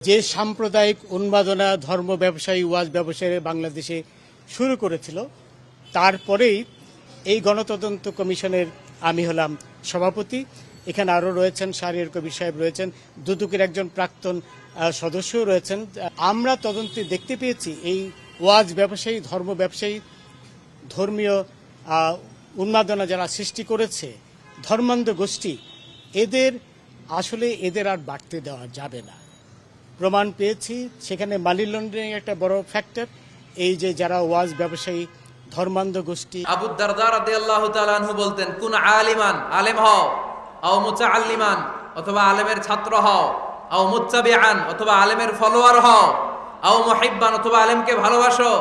যে সাম্প্রদায়িক উন্মাদনা ধর্ম ব্যবসায়ী ওয়াজ ব্যবসায়ী বাংলাদেশে শুরু করেছিল তারপরেই এই গণতদন্ত কমিশনের আমি হলাম সভাপতি। এখানে আরও রয়েছেন শাহরিয়ার কবির সাহেব রয়েছেন দুদুকের একজন প্রাক্তন আহ, সদস্যও রয়েছেন। আমরা তদন্তে দেখতে পেয়েছি এই ওয়াজ ব্যবসায়ী ধর্ম ব্যবসায়ী ধর্মীয় উন্মাদনা যারা সৃষ্টি করেছে ধর্মান্ধ গোষ্ঠী এদের আসলে এদের আর বাড়তে দেওয়া যাবে না। প্রমাণ পেয়েছি। সেখানে মানি লন্ডারিং একটা বড় ফ্যাক্টর এই যে যারা ওয়াজ ব্যবসায়ী, ধর্মান্ধ গোষ্ঠী। আবু দারদা রাদিয়াল্লাহু তাআলা আনহু বলতেন, কুন আলিমান, আলেম হও, আও মুতাআল্লিমান, অথবা আলেমের ছাত্র হও, আও মুত্তাবিআন, অথবা আলেমের ফলোয়ার হও, আও মুহিব্বান, অথবা আলেমকে ভালোবাসো,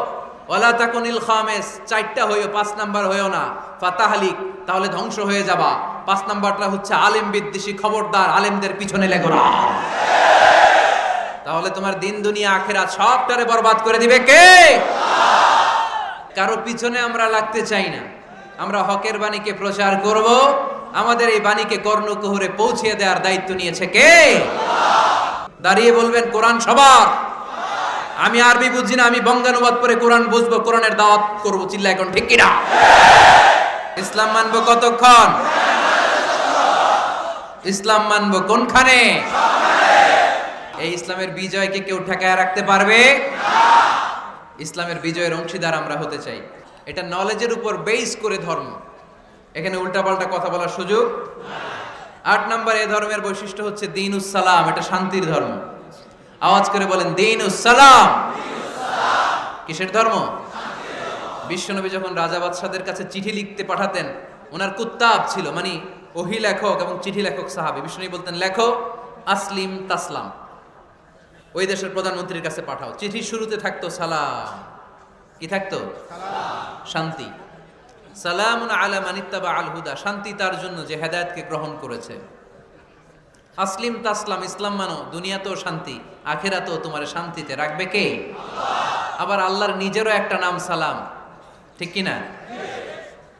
ওয়ালা তাকুনিল খামিস, চারটা হইও, পাঁচ নাম্বার হইও না। ফাতাহলিক, তাহলে ধ্বংস হয়ে যাবা। পাঁচ নাম্বারটা হচ্ছে আলেম বিদ্বেষী খবরদার, আলেমদের পিছনে লেগো না। তাহলে তোমার দিন, দুনিয়া আখেরা সবটারে বরবাদ করে দিবে কে? কারও পিছনে আমরা লাগতে চাই না। আমরা হকের বাণীকে প্রচার করব। আমাদের এই বাণীকে কর্ণকুহরে পৌঁছিয়ে দেওয়ার দায়িত্ব নিয়েছে কে? দাঁড়িয়ে বলবেন কোরআন সবার। আমি আরবি বুঝি না, আমি বঙ্গানুবাদ করে কোরআন বুঝব, কোরআনের দাওয়াত করব। চিল্লা এখন ঠিক কিনা? ইসলাম মানবো কতক্ষণ? ইসলাম মানবো কোনখানে? এই ইসলামের বিজয়কে কেউ ঠেকায় রাখতে পারবে? ইসলামের বিজয়ের অংশীদার আমরা হতে চাই। এটা নলেজের উপর বেস করে ধর্ম। এখানে উল্টাপাল্টা কথা বলার সুযোগ? আট নম্বর এ ধর্মের বৈশিষ্ট্য হচ্ছে দিন সালাম এটা শান্তির ধর্ম। আওয়াজ করে বলেন দিন সালাম কিসের ধর্ম? বিশ্বনবী যখন রাজা বাদশাদের কাছে চিঠি লিখতে পাঠাতেন, ওনার কুত্তাব ছিল মানে ওহি লেখক এবং চিঠি লেখক সাহাবি। বিশ্বনবী বলতেন, লেখো, আসলিম তাসলাম। ওই দেশের প্রধানমন্ত্রীর কাছে পাঠাও। চিঠির শুরুতে থাকতো সালাম। কি থাকতো? শান্তি। সালাম আলা মানিত্তাবা আল হুদা। শান্তি তার জন্য যে হেদায়তকে গ্রহণ করেছে। আসলিম তাসলাম, ইসলাম মানো, দুনিয়াতেও শান্তি, আখেরাতেও তোমার শান্তিতে রাখবে কে? আবার আল্লাহর নিজেরও একটা নাম সালাম। ঠিক কিনা?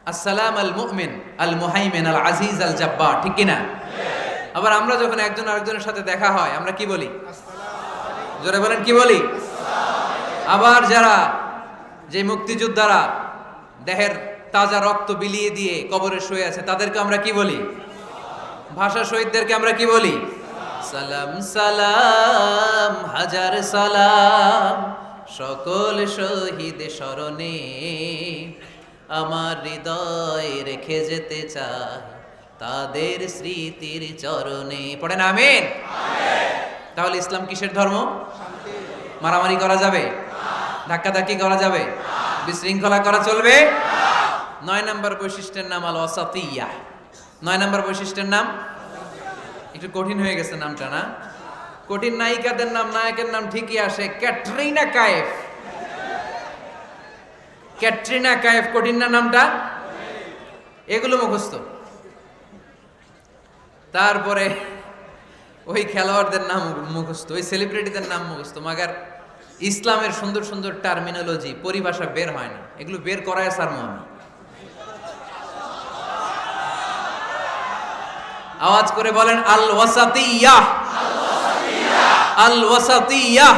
আসসালাম আল মুমিন, আল মুহাইমিন, আল আজিজ, আল জাব্বা ঠিক কিনা? আবার আমরা যখন একজন আরেকজনের সাথে দেখা হয়, আমরা কি বলি? জোরে বলেন, কি বলি? আবার যারা যে মুক্তিযোদ্ধারা দেহের তাজা রক্ত বিলিয়ে দিয়ে কবরে শুয়ে আছে, তাদেরকে আমরা কি বলি? ভাষা শহীদদেরকে আমরা কি বলি? সালাম সালাম, হাজার সালাম, সকল শহীদ স্মরণে আমার হৃদয় রেখে যেতে চাই তাদের স্মৃতির চরণে। পড়েন, আমিন। তাহলে ইসলাম কিসের ধর্ম? মারামারি করা যাবে? ধাক্কাধাক্কি করা যাবে? বিশৃঙ্খলা করা চলবে? নয় নম্বর বৈশিষ্ট্যের নাম আল অসাতিয়া নয় নম্বর বৈশিষ্ট্যের নাম? একটু কঠিন হয়ে গেছে নামটা, না? কঠিন নায়িকাদের নাম, নায়কের নাম ঠিকই আসে ক্যাটরিনা কায়েফ। ক্যাটরিনা কায়েফ কঠিন না নামটা? এগুলো মুখস্থ। তারপরে ওই খেলোয়াড়দের নাম মুখস্থ, ওই সেলিব্রিটিদের নাম মুখস্থ, মাগার ইসলামের সুন্দর সুন্দর টার্মিনোলজি পরিভাষা বের হয় না। এগুলো বের করায় স্যার মনে আওয়াজ করে বলেন আল ওয়াসাতিয়া আল ওয়াসাতিয়া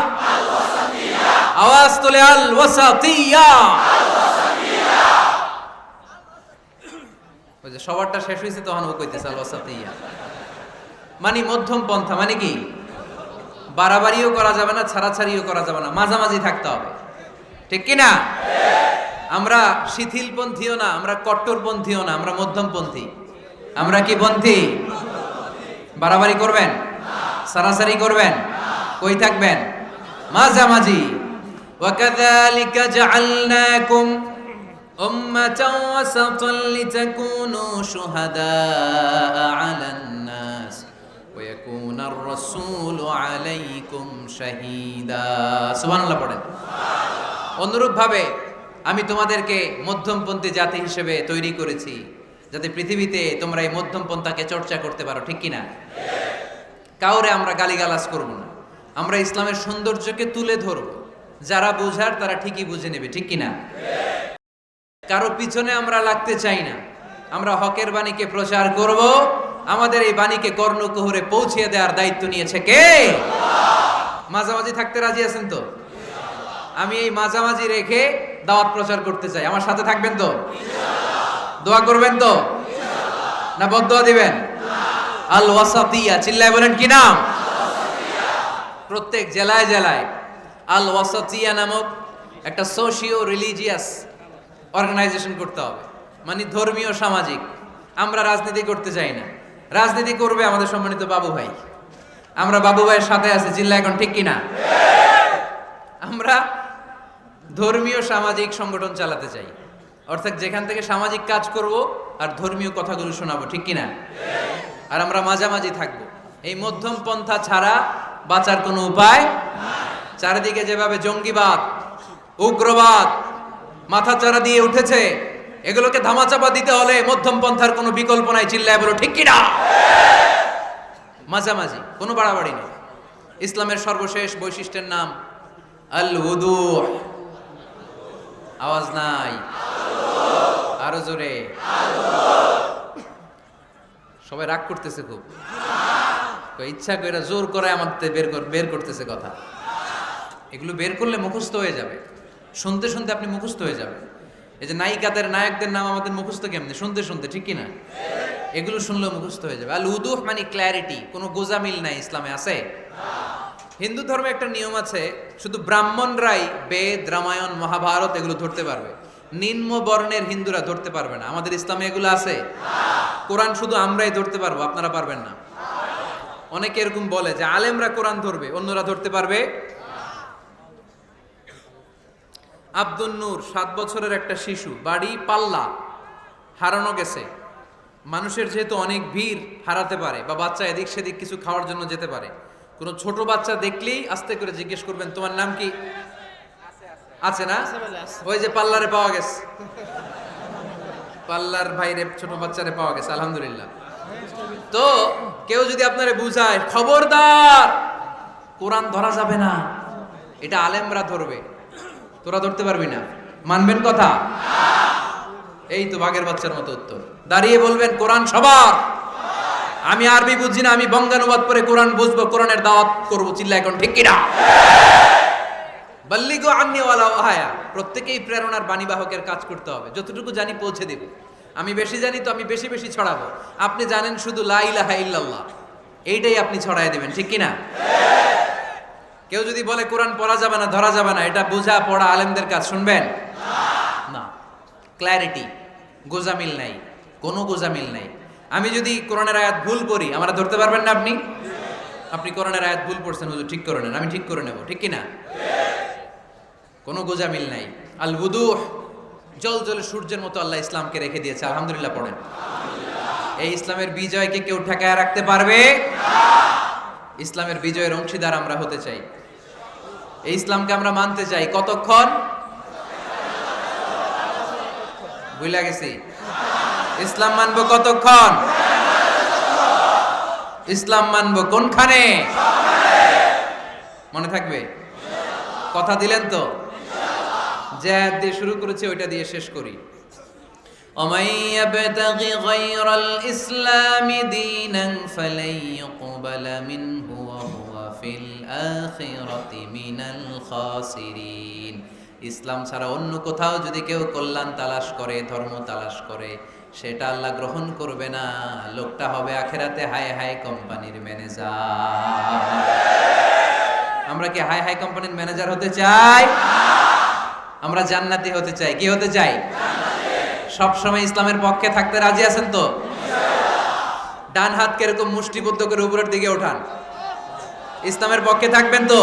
আওয়াজ তোলে আল ওয়াসাতিয়া সবারটা শেষ হয়েছে, তখন ও কইতেছে আল ওয়াসাতিয়া মানে মধ্যম পন্থা মানে কি বাড়াবাড়িও করা যাবে না ছাড়াছাড়িও করা যাবে না মাঝামাঝি থাকতে হবে ঠিক কি না আমরা শিথিলপন্থীও না আমরা কট্টরপন্থীও না আমরা মধ্যমপন্থী আমরা কি পন্থী বাড়াবাড়ি করবেন সারাসারি করবেন কই থাকবেন মাঝামাঝি وكذلك جعلناكم أمة وسطا لتكونوا شهداء على الناس অনুরূপ ভাবে আমি তোমাদেরকে মধ্যমপন্থী জাতি হিসেবে তৈরি করেছি, যাতে পৃথিবীতে তোমরা এই মধ্যমপন্থাকে চর্চা করতে পারো, ঠিক কিনা? কাউরে আমরা গালিগালাজ করব না। আমরা ইসলামের সৌন্দর্যকে তুলে ধরব। যারা বোঝার তারা ঠিকই বুঝে নেবে, ঠিক কিনা? কারও পিছনে আমরা লাগতে চাই না। আমরা হকের বাণীকে প্রচার করব। আমাদের এই বাণীকে কর্ণকুহরে পৌঁছিয়ে দেওয়ার দায়িত্ব নিয়েছে কে? মাঝামাঝি থাকতে রাজি আছেন তো? আমি এই মাঝামাঝি রেখে দাওয়াত প্রচার করতে চাই। আমার সাথে থাকবেন তো? দোয়া করবেন তো? না বদোয়া দিবেন? আল ওয়াসাতিয়া চিল্লায় বলেন কি নাম? প্রত্যেক জেলায় জেলায় আল ওয়াসাতিয়া নামক একটা সোশিও রিলিজিয়াস অর্গানাইজেশন করতে হবে। মানে ধর্মীয়, সামাজিক। আমরা রাজনীতি করতে চাই না। রাজনীতি করবে আমাদের সম্মানিত বাবু ভাই। আমরা বাবু ভাইয়ের সাথে আছি চিল্লা এখন ঠিক কিনা? আমরা ধর্মীয় সামাজিক সংগঠন চালাতে চাই। অর্থাৎ যেখান থেকে সামাজিক কাজ করব আর ধর্মীয় কথাগুলো শোনাবো, ঠিক কিনা? আর আমরা মাঝামাঝি থাকব। এই মধ্যম পন্থা ছাড়া বাঁচার কোনো উপায় চারিদিকে যেভাবে জঙ্গিবাদ, উগ্রবাদ, মাথাচাড়া দিয়ে উঠেছে এগুলোকে ধামাচাপা দিতে হলে মধ্যম পন্থার কোনো বিকল্প নাই, চিল্লায় বলো, ঠিক কিনা? মাঝামাঝি, কোনো বাড়াবাড়ি নেই। ইসলামের সর্বশেষ বৈশিষ্ট্যের নাম আল উদু আওয়াজ নাই। আরও জোরে। সবাই রাগ করতেছে খুব। ইচ্ছা করে জোর করে আমাদের বের বের করতেছে কথা। এগুলো বের করলে মুখস্থ হয়ে যাবে। শুনতে শুনতে আপনি মুখস্থ হয়ে যাবে এই যে নায়িকাদের, নায়কদের নাম আমাদের মুখস্থ কেমনি? শুনতে শুনতে, ঠিক কি না এগুলো শুনলেও মুখস্থ হয়ে যাবে। আল উদুহ মানে ক্ল্যারিটি কোনো গোজামিল নাই ইসলামে, আছে? হিন্দু ধর্মে একটা নিয়ম আছে, শুধু ব্রাহ্মণরাই বেদ, রামায়ণ, মহাভারত এগুলো ধরতে পারবে। নিম্ন বর্ণের হিন্দুরা ধরতে পারবে না। আমাদের ইসলামে এগুলো আছে? কোরআন শুধু আমরাই ধরতে পারব, আপনারা পারবেন না। অনেকে এরকম বলে যে, আলেমরা কোরআন ধরবে, অন্যরা ধরতে পারবে আব্দুল নূর সাত বছরের একটা শিশু বাড়ি পাল্লা হারানো গেছে। মানুষের যেহেতু অনেক ভিড় হারাতে পারে বা বাচ্চা এদিক সেদিক কিছু খাওয়ার জন্য যেতে পারে কোনো ছোট বাচ্চা দেখলেই আস্তে করে জিজ্ঞেস করবেন তোমার নাম কি? আছে না? ওই যে পাল্লারে পাওয়া গেছে। পাল্লার ভাইরে ছোট বাচ্চারে পাওয়া গেছে আলহামদুলিল্লাহ। তো কেউ যদি আপনারে বুঝায় খবরদার কোরআন ধরা যাবে না। এটা আলেমরা ধরবে। তোরা ধরতে পারবি না। মানবেন কথা? এই তো বাঘের বাচ্চার মতো উত্তর। দাঁড়িয়ে বলবেন, কোরআন সবার। আমি আরবি বুঝি না, আমি বঙ্গানুবাদ পরে কোরআন বুঝব, কোরআনের দাওয়াত করব চিল্লা এখন ঠিক কিনা? বাল্লিগো আন্নিওয়ালা হায়া প্রত্যেকেই প্রেরণার বাণীবাহকের কাজ করতে হবে, যতটুকু জানি পৌঁছে দেব। আমি বেশি জানি তো আমি বেশি বেশি ছড়াবো। আপনি জানেন শুধু লা ইলাহা ইল্লাল্লাহ, এইটাই আপনি ছড়াই দেবেন, ঠিক কিনা? কেউ যদি বলে কোরআন পড়া যাবে না, ধরা যাবে না, এটা বোঝা পড়া আলেমদের কাজ, শুনবেন? না। ক্ল্যারিটি গোজামিল নাই, কোনো গোজামিল নাই। আমি যদি কোরআনের আয়াত ভুল করি আমরা ধরতে পারবেন না আপনি? আপনি কোরআনের আয়াত ভুল পড়ছেন, হুজুর, ঠিক করে নেন, আমি ঠিক করে নেব, ঠিক কিনা? কোনো গোজামিল নাই। আল বুদুহ জল জলে সূর্যের মতো আল্লাহ ইসলামকে রেখে দিয়েছে, আলহামদুলিল্লাহ পড়েন। এই ইসলামের বিজয়কে কেউ ঠেকায় রাখতে পারবে? ইসলামের বিজয়ের অংশীদার আমরা হতে চাই। এই ইসলামকে আমরা মানতে চাই কতক্ষণ বুঝলা গেছি ইসলাম মানবো কতক্ষণ ইসলাম মানবো কোনখানে মনে থাকবে কথা দিলেন তো যে আয়াত দিয়ে শুরু করেছে ওইটা দিয়ে শেষ করি ومن يبتغ غير الإسلام دينا فلن يقبل منه وهو ফিল আখিরাতি মিনাল খাসিরিন। ইসলাম ছাড়া অন্য কোথাও যদি কেউ কল্যাণ তালাশ করে, ধর্ম তালাশ করে, সেটা আল্লাহ গ্রহণ করবে না। লোকটা হবে আখেরাতে হাই হাই কোম্পানির ম্যানেজার। আমরা কি হাই হাই কোম্পানির ম্যানেজার হতে চাই? আমরা জান্নাতি হতে চাই। কি হতে চাই? সব সময় ইসলামের পক্ষে থাকতে রাজি আছেন তো? ডান হাত কীরকম মুষ্টিবদ্ধ করে উপরের দিকে ওঠান। ইসলামের পক্ষে থাকবেন তো?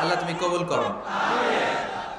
আল্লাহ তুমি কবুল করো।